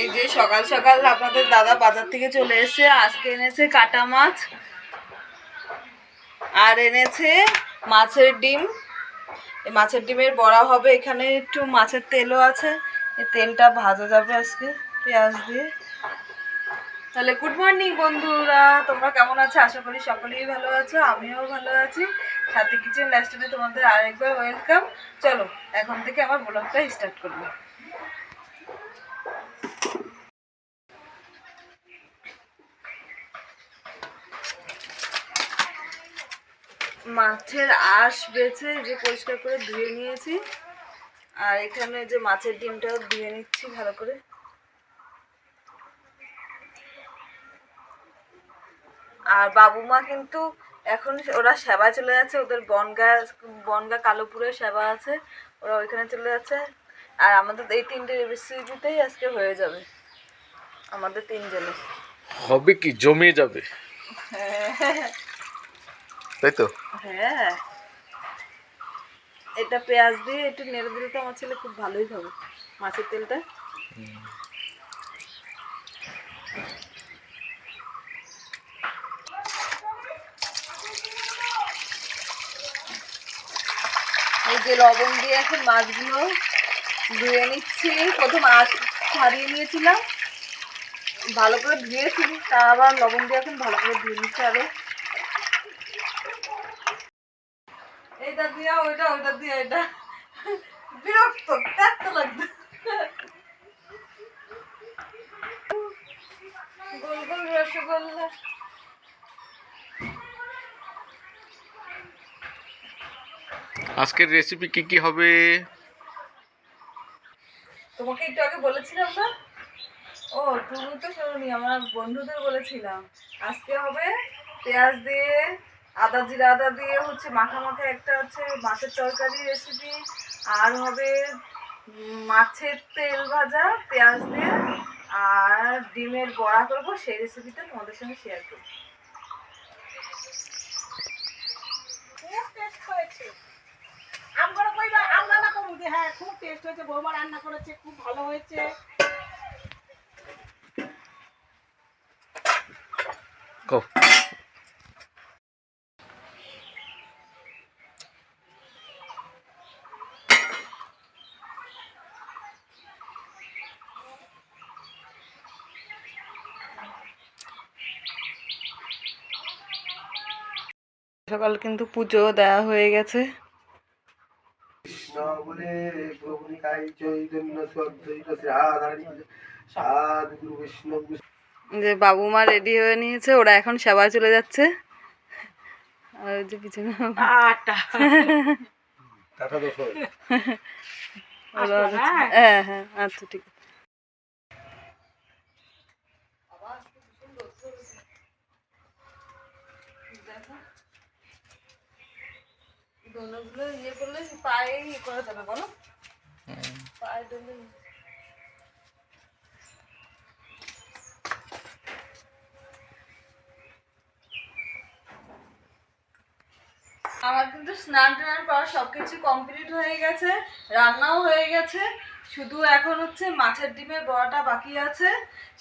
এই যে সকাল সকাল আপনাদের দাদা বাজার থেকে চলে এসেছে, আজকে এনেছে কাটা মাছ, আর এনেছে মাছের ডিম। মাছের ডিমের বড়া হবে, এখানে একটু মাছের তেলও আছে। এই তেলটা ভাজা যাবে আজকে পেঁয়াজ দিয়ে। তাহলে গুড মর্নিং বন্ধুরা, তোমরা কেমন আছো? আশা করি সকলেই ভালো আছো, আমিও ভালো আছি। সাথে কিচেন রেস্টুরেন্টে তোমাদের আরেকবার ওয়েলকাম। চলো, এখন থেকে আমার ব্লগটা স্টার্ট করব। মাছের আঁশ বেছে যে পরিষ্কার করে ধুয়ে নিয়েছি। আর এখানে যে মাছের ডিমটাও ধুয়ে নিচ্ছি ভালো করে। আর বাবু মা কিন্তু এখন ওরা সেবা চলে যাচ্ছে ওদের বনগা বনগা কালোপুরে সেবা আছে ওরা ওইখানে চলে যাচ্ছে। আর আমাদের এই তিনটে রেসিপিতেই আজকে হয়ে যাবে আমাদের তিনজনে হবে কি? জমে যাবে। তাই তো? হ্যাঁ। এটা পেঁয়াজ দিয়ে একটু নেড়ে দিলে তো আমার ছেলে খুব ভালোই খাবে, মাছের তেলটা। এই যে লবণ দিয়ে এখন মাছগুলো ধুয়ে নিচ্ছি। প্রথম আঁশ ছাড়িয়ে নিয়েছিলাম। ভালো করে ধুয়েছি, তা আবার লবণ দিয়ে এখন ভালো করে ধুয়ে নিচ্ছি আরও। এইটা দিয়া ওইটা ওইটা দিয়া এটা। বিরক্ত গোল গোল রসগোল্লা। আজকের রেসিপি কি কি হবে? তোমাকে একটু আগে বলেছিলাম না? ও তুমি তো শোনি আমার বন্ধুদের বলেছিলাম। আজকে হবে পেঁয়াজ দিয়ে আদা জিরা আদা দিয়ে হচ্ছে মাখা মাখা একটা হচ্ছে মাছের তরকারি রেসিপি আর হবে মাছের তেল ভাজা পেঁয়াজ দিয়ে আর ডিমের বড়া করব সেই রেসিপিটা তোমাদের সঙ্গে শেয়ার করব। খুব টেস্ট হয়েছে। আমরা কইবা আমরা না করব? যে হ্যাঁ খুব টেস্ট হয়েছে। বৌমা রান্না করেছে খুব ভালো হয়েছে। সকাল কিন্তু পুজো দেওয়া হয়ে গেছে। কৃষ্ণ বলে চৈতন্য যে বাবু মা রেডি হয়ে নিয়েছে ওরা এখন সেবা চলে যাচ্ছে। আর ওই যে পিছনে হ্যাঁ হ্যাঁ আচ্ছা ঠিক আছে। ইয়ে করলে পায়ে ইয়ে করা যাবে বলো? পায়ে দোলে আমার কিন্তু স্নান টান করা সব কিছু কমপ্লিট হয়ে গেছে রান্নাও হয়ে গেছে। শুধু এখন হচ্ছে মাছের ডিমের বড়াটা বাকি আছে।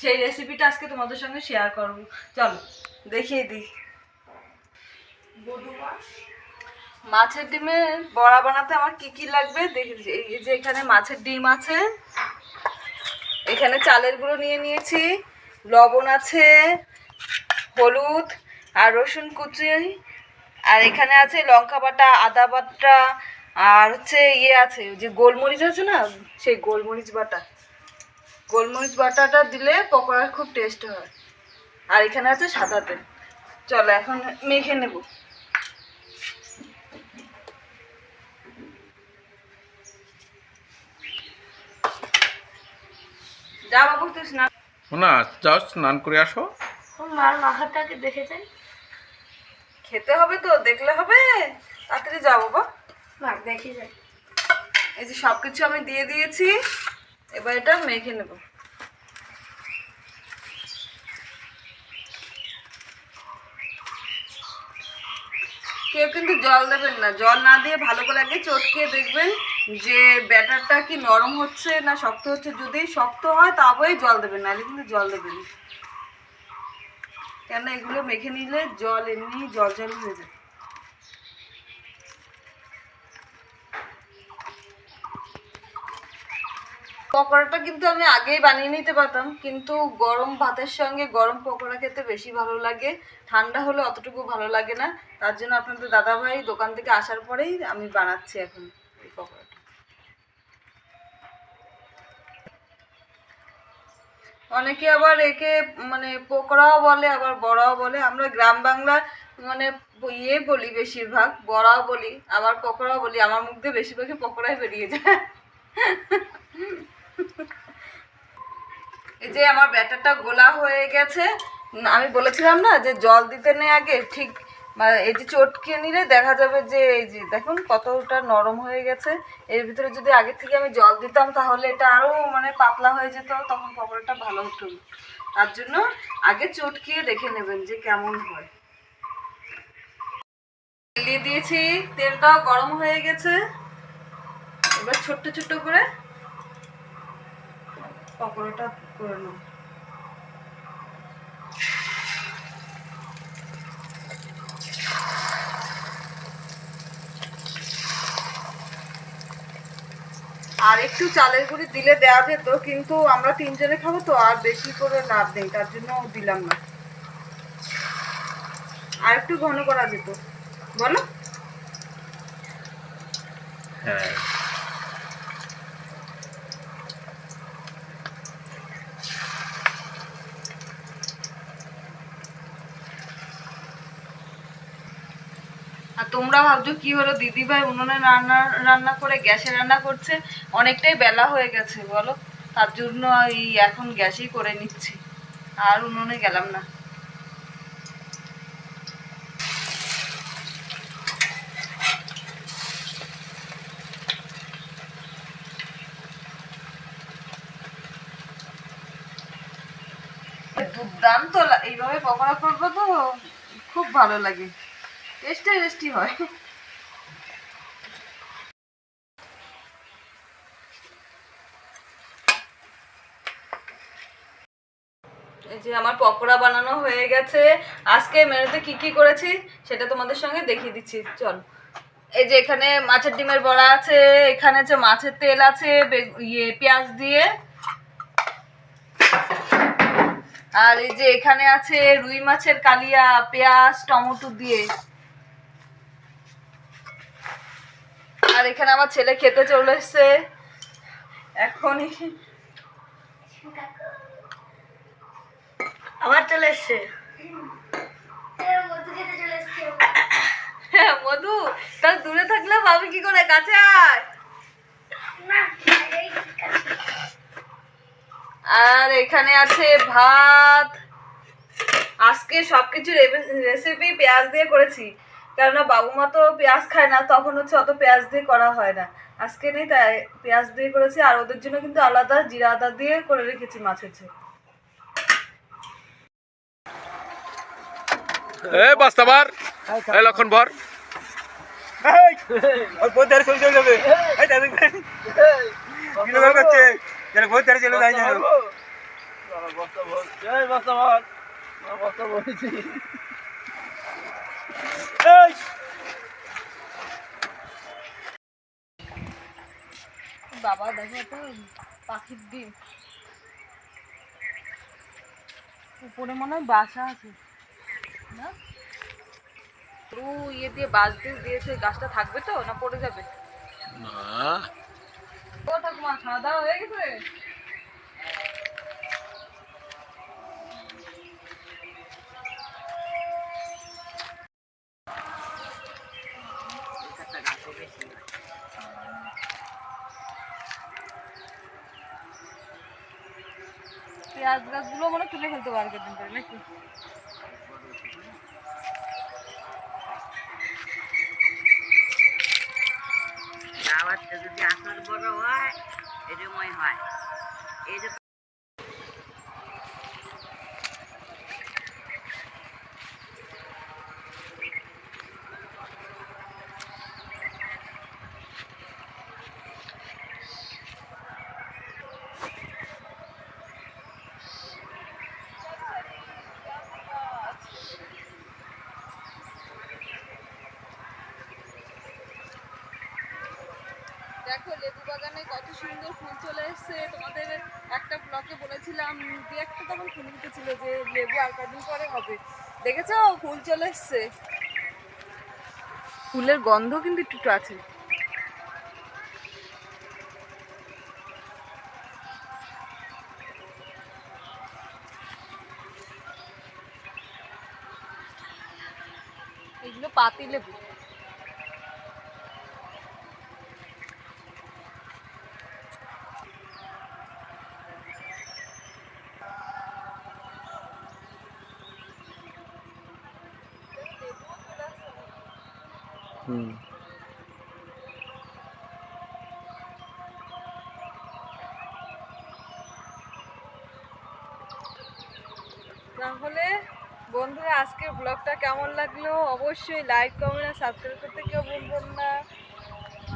সেই রেসিপিটা আজকে তোমাদের সঙ্গে শেয়ার করব। চলো দেখিয়ে দিই। মাছের ডিমে বড়া বানাতে আমার কি কি লাগবে? দেখি, এই যে এখানে মাছের ডিম আছে, এখানে চালের গুঁড়ো নিয়ে নিয়েছি, লবণ আছে, হলুদ আর রসুন কুচি, আর এখানে আছে লঙ্কা বাটা, আদা বাটা, আর হচ্ছে ইয়ে আছে যে গোলমরিচ আছে না, সেই গোলমরিচ বাটা। গোলমরিচ বাটাটা দিলে পকোড়ার খুব টেস্ট হয়। আর এখানে আছে সাদা তেল। চলো, এখন মেখে নেব। যা বাবু তুই স্নান না যাও স্নান করে আসো। মার মাথাটাকে দেখে যাই। খেতে হবে তো দেখলে হবে। তাড়াতাড়ি যাব বাবা না দেখে যাই। এই যে সব কিছু আমি দিয়ে দিয়েছি এবার এটা মেখে নেব। কেউ কিন্তু জল দেবেন না। জল না দিয়ে ভালো করে আগে চটকিয়ে দেখবেন। যে ব্যাটারটা কি নরম হচ্ছে না শক্ত হচ্ছে, যদি শক্ত হয় তবেই জল দেবেন, নাহলে কিন্তু জল দেবেন। কেন এগুলো মেখে নিলে জল এমনি জল জল হয়ে যায়। পকোড়াটা কিন্তু আমি আগেই বানিয়ে নিতে পারতাম, কিন্তু গরম ভাতের সঙ্গে গরম পকোড়া খেতে বেশি ভালো লাগে। ঠান্ডা হলে অতটুকু ভালো লাগে না। তার জন্য আপনাদের দাদাভাই দোকান থেকে আসার পরেই আমি বানাচ্ছি এখন। অনেকে আবার একে মানে পকোড়াও বলে, আবার বড়াও বলে। আমরা গ্রাম বাংলার মানে ইয়ে বলি বেশিরভাগ, বড়াও বলি, আবার পকোড়াও বলি। আমার মুখ দিয়ে বেশিরভাগই পকোড়াই বেরিয়ে যায়। এই যে আমার ব্যাটারটা গোলা হয়ে গেছে। আমি বলেছিলাম না যে জল দিতে নেই আগে, ঠিক মানে এই যে চটকে নিলে দেখা যাবে যে এই যে দেখুন কতটা নরম হয়ে গেছে। এর ভিতরে যদি আগে থেকে আমি জল দিতাম তাহলে এটা আরও মানে পাতলা হয়ে যেত, তখন পকোড়াটা ভালো হতো তার জন্য আগে চটকিয়ে দেখে নেবেন যে কেমন হয়। দিয়ে দিয়েছি, তেলটাও গরম হয়ে গেছে। এবার ছোট্ট ছোট্ট করে পকোড়াটা করে নেব। আর একটু চালের গুঁড়ি দিলে দেওয়া যেত, কিন্তু আমরা তিনজনে খাব তো, আর বেশি করে লাভ নেই, তার জন্য দিলাম না। আর একটু ঘন করা যেত। বলো। হ্যাঁ। আর তোমরা ভাবছ কি হলো? দিদি ভাই উনুনে রান্না রান্না করে, গ্যাসে রান্না করছে। অনেকটাই বেলা হয়ে গেছে, বলো? তার জন্য এই এখন গ্যাসেই করে নিচ্ছি। আর উনুনে গেলাম না। দুর্দান্ত এইভাবে পকোড়া করব তো? খুব ভালো লাগে। টেস্টি টেস্টি হয়। যে আমার পকোড়া বানানো হয়ে গেছে। আজকে মেনুতে কি কি করেছি সেটা তোমাদের সঙ্গে দেখিয়ে দিচ্ছি। চল। এই যে এখানে মাছের ডিমের বড়া আছে, এখানে যে মাছের তেল আছে ইয়ে পেঁয়াজ দিয়ে। আর এই যে এখানে আছে রুই মাছের কালিয়া, পেঁয়াজ, টমেটো দিয়ে। আর এখানে আমার ছেলে খেতে চলে এসছে। এখনই। আবার চলে এসছে? হ্যাঁ মধু তার দূরে থাকলে ভাবি কি করে? কাছে আয়। আর এখানে আছে ভাত। আজকে সবকিছু রেসিপি পেঁয়াজ দিয়ে করেছি। কেননা বাবু মা তো পেঁয়াজ খায় না তখন হচ্ছে অত পেঁয়াজ দিয়ে করা হয় না। আজকে নেই তাই পেঁয়াজ দিয়ে করেছি আর ওদের জন্য কিন্তু আলাদা জিরা আদা দিয়ে করে রেখেছি মাছের ঝোল এ বাস্তাবার এ লক্ষণ ভর। ওর বহুত ধারে চলে চলে যাবে এই দাদা কিলোমিটার করছে যারা বহুত ধারে চলে যায় জানো বাবা দেখো তো পাখির ডিম। উপরে মনে হয় বাসা আছে না? ও ইয়ে দিয়ে বাঁশ দিয়ে দিয়েছে গাছটা থাকবে তো না পড়ে যাবে? না। ও ঠাকুমা খাওয়া দাওয়া হয়ে গেছে? পেঁয়াজ গাছগুলো মানে তুলে ফেলতে পারবে দিন করে নাকি? যদি আসার বড় হয় এরময় হয়। এই যে দেখো, লেবু বাগানে কত সুন্দর ফুল চলে এসেছে। তোমাদের একটা ব্লকে বলেছিলাম, দু একটা তখন ফুল উঠেছিল যে লেবু আর কদিন পরে হবে। দেখেছ? ফুল চলে এসছে। ফুলের গন্ধ কিন্তু একটু আছে। এগুলো পাতি লেবু। হুম। তাহলে বন্ধুরা, আজকের ব্লগটা কেমন লাগল? অবশ্যই লাইক কমেন্ট আর সাবস্ক্রাইব করতে কেউ বলবেন না।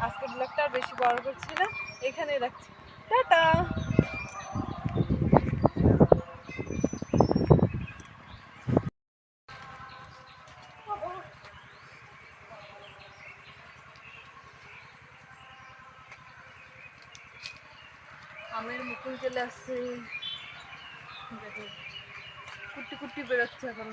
আজকের ব্লগটা বেশি বড় করছি না। এখানেই রাখছি। টাটা! আমের মুকুল চলে আসছে। কুটি কুটি বেরোচ্ছে এখন।